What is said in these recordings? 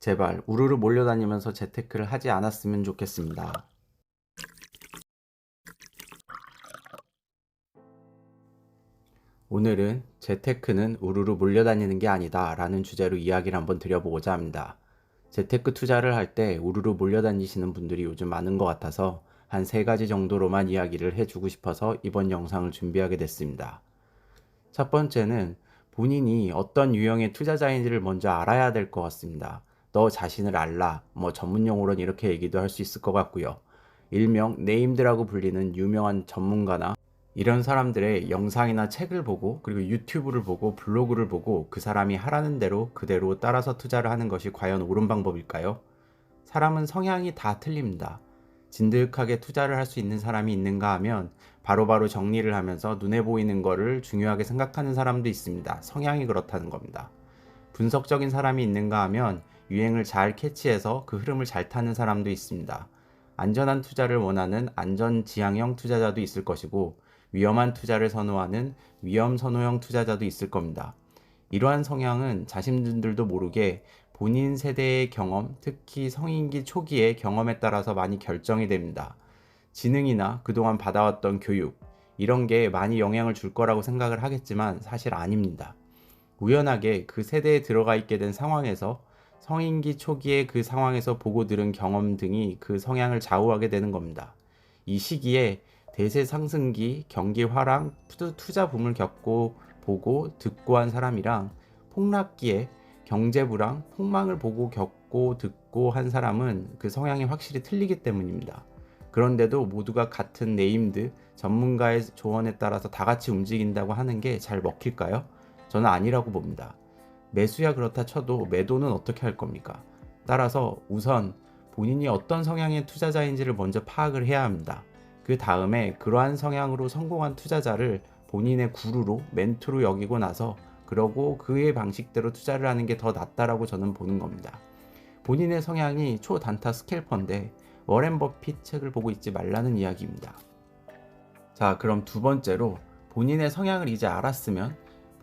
제발 우르르 몰려다니면서 재테크를 하지 않았으면 좋겠습니다. 오늘은 재테크는 우르르 몰려다니는 게 아니다 라는 주제로 이야기를 한번 드려보고자 합니다. 재테크 투자를 할 때 우르르 몰려다니시는 분들이 요즘 많은 것 같아서 한 세 가지 정도로만 이야기를 해주고 싶어서 이번 영상을 준비하게 됐습니다. 첫 번째는 본인이 어떤 유형의 투자자인지를 먼저 알아야 될 것 같습니다. 너 자신을 알라. 뭐 전문 용어로는 이렇게 얘기도 할 수 있을 것 같고요. 일명 네임드라고 불리는 유명한 전문가나 이런 사람들의 영상이나 책을 보고 그리고 유튜브를 보고 블로그를 보고 그 사람이 하라는 대로 그대로 따라서 투자를 하는 것이 과연 옳은 방법일까요? 사람은 성향이 다 틀립니다. 진득하게 투자를 할 수 있는 사람이 있는가 하면 바로바로 정리를 하면서 눈에 보이는 거를 중요하게 생각하는 사람도 있습니다. 성향이 그렇다는 겁니다. 분석적인 사람이 있는가 하면 유행을 잘 캐치해서 그 흐름을 잘 타는 사람도 있습니다. 안전한 투자를 원하는 안전 지향형 투자자도 있을 것이고 위험한 투자를 선호하는 위험 선호형 투자자도 있을 겁니다. 이러한 성향은 자신들도 모르게 본인 세대의 경험, 특히 성인기 초기의 경험에 따라서 많이 결정이 됩니다. 지능이나 그동안 받아왔던 교육, 이런 게 많이 영향을 줄 거라고 생각을 하겠지만 사실 아닙니다. 우연하게 그 세대에 들어가 있게 된 상황에서 성인기 초기의 그 상황에서 보고 들은 경험 등이 그 성향을 좌우하게 되는 겁니다. 이 시기에 대세 상승기, 경기 화랑, 투- 투자 붐을 겪고 보고 듣고 한 사람이랑 폭락기에 경제 불황, 폭망을 보고 겪고 듣고 한 사람은 그 성향이 확실히 틀리기 때문입니다. 그런데도 모두가 같은 네임드, 전문가의 조언에 따라서 다 같이 움직인다고 하는 게 잘 먹힐까요? 저는 아니라고 봅니다. 매수야 그렇다 쳐도 매도는 어떻게 할 겁니까? 따라서 우선 본인이 어떤 성향의 투자자인지를 먼저 파악을 해야 합니다. 그 다음에 그러한 성향으로 성공한 투자자를 본인의 구루로 멘토로 여기고 나서 그러고 그의 방식대로 투자를 하는 게 더 낫다라고 저는 보는 겁니다. 본인의 성향이 초단타 스캘퍼인데 워렌 버핏 책을 보고 있지 말라는 이야기입니다. 자, 그럼 두 번째로 본인의 성향을 이제 알았으면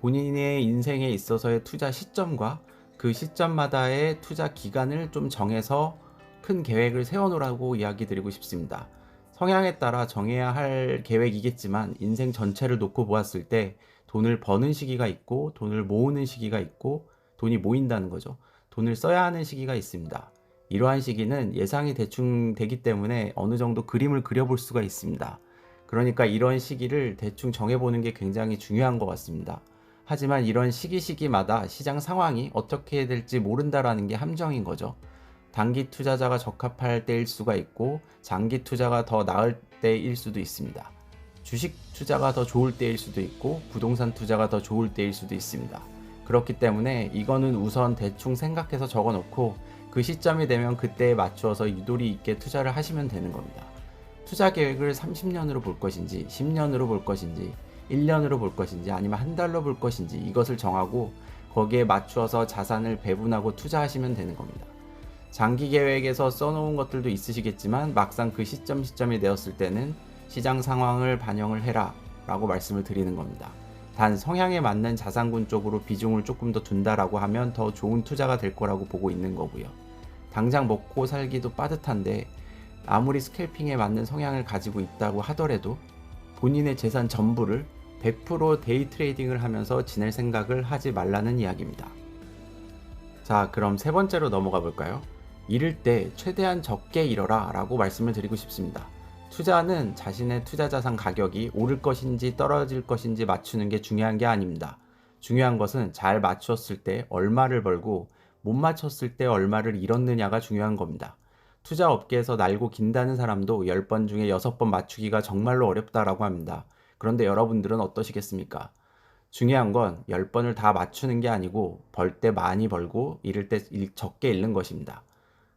본인의 인생에 있어서의 투자 시점과 그 시점마다의 투자 기간을 좀 정해서 큰 계획을 세워놓으라고 이야기 드리고 싶습니다. 성향에 따라 정해야 할 계획이겠지만 인생 전체를 놓고 보았을 때 돈을 버는 시기가 있고 돈을 모으는 시기가 있고 돈이 모인다는 거죠. 돈을 써야 하는 시기가 있습니다. 이러한 시기는 예상이 대충 되기 때문에 어느 정도 그림을 그려볼 수가 있습니다. 그러니까 이런 시기를 대충 정해보는 게 굉장히 중요한 것 같습니다. 하지만 이런 시기 시기마다 시장 상황이 어떻게 될지 모른다라는 게 함정인 거죠. 단기 투자자가 적합할 때일 수가 있고 장기 투자가 더 나을 때일 수도 있습니다. 주식 투자가 더 좋을 때일 수도 있고 부동산 투자가 더 좋을 때일 수도 있습니다. 그렇기 때문에 이거는 우선 대충 생각해서 적어 놓고 그 시점이 되면 그때에 맞추어서 유도리 있게 투자를 하시면 되는 겁니다. 투자 계획을 30년으로 볼 것인지 10년으로 볼 것인지 1년으로 볼 것인지 아니면 한 달로 볼 것인지 이것을 정하고 거기에 맞추어서 자산을 배분하고 투자하시면 되는 겁니다. 장기 계획에서 써놓은 것들도 있으시겠지만 막상 그 시점 시점이 되었을 때는 시장 상황을 반영을 해라 라고 말씀을 드리는 겁니다. 단 성향에 맞는 자산군 쪽으로 비중을 조금 더 둔다라고 하면 더 좋은 투자가 될 거라고 보고 있는 거고요. 당장 먹고 살기도 빠듯한데 아무리 스캘핑에 맞는 성향을 가지고 있다고 하더라도 본인의 재산 전부를 100% 데이 트레이딩을 하면서 지낼 생각을 하지 말라는 이야기입니다. 자, 그럼 세 번째로 넘어가 볼까요? 잃을 때 최대한 적게 잃어라 라고 말씀을 드리고 싶습니다. 투자는 자신의 투자 자산 가격이 오를 것인지 떨어질 것인지 맞추는 게 중요한 게 아닙니다. 중요한 것은 잘 맞췄을 때 얼마를 벌고 못 맞췄을 때 얼마를 잃었느냐가 중요한 겁니다. 투자 업계에서 날고 긴다는 사람도 10번 중에 6번 맞추기가 정말로 어렵다라고 합니다. 그런데 여러분들은 어떠시겠습니까? 중요한 건 10번을 다 맞추는 게 아니고 벌 때 많이 벌고 잃을 때 일- 적게 잃는 것입니다.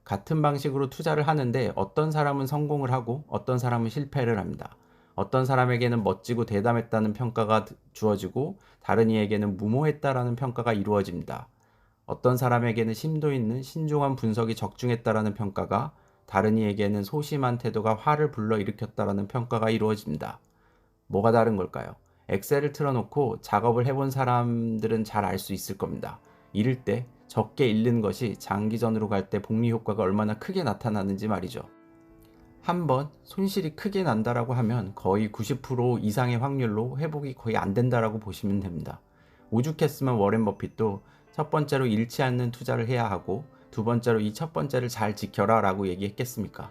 같은 방식으로 투자를 하는데 어떤 사람은 성공을 하고 어떤 사람은 실패를 합니다. 어떤 사람에게는 멋지고 대담했다는 평가가 드- 주어지고 다른 이에게는 무모했다라는 평가가 이루어집니다. 어떤 사람에게는 심도 있는 신중한 분석이 적중했다라는 평가가 다른 이에게는 소심한 태도가 화를 불러일으켰다라는 평가가 이루어집니다. 뭐가 다른 걸까요? 엑셀을 틀어놓고 작업을 해본 사람들은 잘 알 수 있을 겁니다. 잃을 때 적게 잃는 것이 장기전으로 갈 때 복리 효과가 얼마나 크게 나타나는지 말이죠. 한번 손실이 크게 난다라고 하면 거의 90% 이상의 확률로 회복이 거의 안 된다라고 보시면 됩니다. 오죽했으면 워렌 버핏도 첫 번째로 잃지 않는 투자를 해야 하고 두 번째로 이 첫 번째를 잘 지켜라 라고 얘기했겠습니까?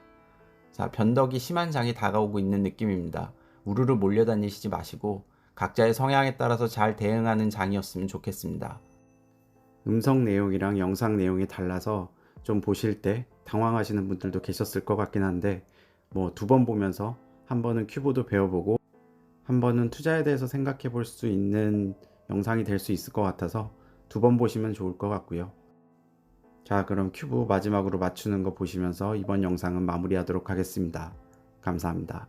자, 변덕이 심한 장이 다가오고 있는 느낌입니다. 우르르 몰려다니시지 마시고 각자의 성향에 따라서 잘 대응하는 장이었으면 좋겠습니다. 음성 내용이랑 영상 내용이 달라서 좀 보실 때 당황하시는 분들도 계셨을 것 같긴 한데 뭐 두 번 보면서 한 번은 큐브도 배워보고 한 번은 투자에 대해서 생각해 볼 수 있는 영상이 될 수 있을 것 같아서 두 번 보시면 좋을 것 같고요. 자, 그럼 큐브 마지막으로 맞추는 거 보시면서 이번 영상은 마무리하도록 하겠습니다. 감사합니다.